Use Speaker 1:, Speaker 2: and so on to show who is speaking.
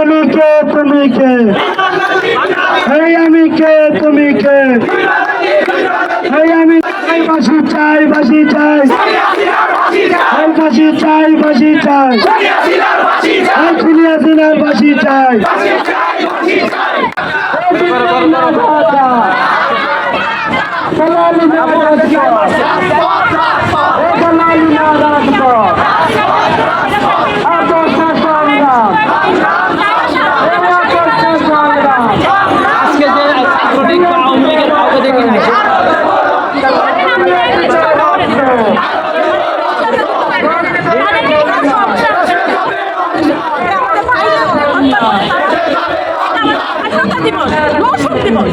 Speaker 1: আমি কে তুমি কে আমি কে তুমি কে আমি চাই বাসি চাই বাসি চাই বাসি চাই। খুলিয়াছিনার বাসি চাই।
Speaker 2: মানুষ শক্তি পাবে